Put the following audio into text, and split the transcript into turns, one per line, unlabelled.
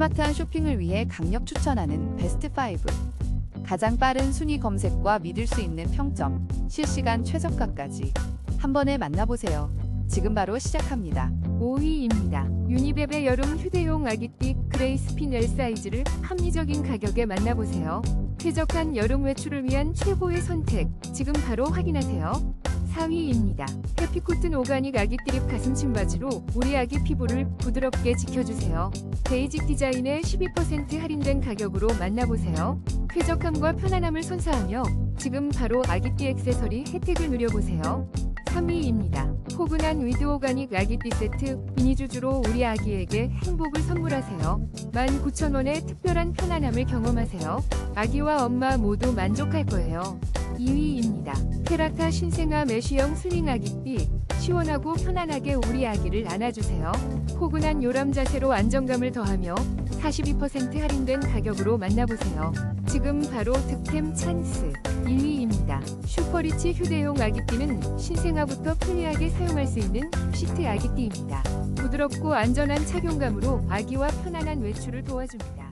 스마트한 쇼핑을 위해 강력 추천하는 베스트 5. 가장 빠른 순위 검색과 믿을 수 있는 평점, 실시간 최저가까지 한 번에 만나보세요. 지금 바로 시작합니다.
5위입니다. 유니베베 여름 휴대용 아기띠 그레이스핀 L 사이즈를 합리적인 가격에 만나보세요. 쾌적한 여름 외출을 위한 최고의 선택. 지금 바로 확인하세요. 4위입니다. 해피코튼 오가닉 아기 띠립 가슴 침바지로 우리 아기 피부를 부드럽게 지켜주세요. 베이직 디자인의 12% 할인된 가격으로 만나보세요. 쾌적함과 편안함을 선사하며 지금 바로 아기띠 액세서리 혜택을 누려보세요. 3위입니다. 포근한 위드 오가닉 아기띠 세트 미니주주로 우리 아기에게 행복을 선물하세요. 19,000원의 특별한 편안함을 경험하세요. 아기와 엄마 모두 만족할 거예요. 2위입니다. 테라타 신생아 메쉬형 슬링 아기띠 시원하고 편안하게 우리 아기를 안아주세요. 포근한 요람 자세로 안정감을 더하며 42% 할인된 가격으로 만나보세요. 지금 바로 득템 찬스 1위입니다. 슈퍼리치 휴대용 아기띠는 신생아부터 편리하게 사용할 수 있는 시트 아기띠입니다. 부드럽고 안전한 착용감으로 아기와 편안한 외출을 도와줍니다.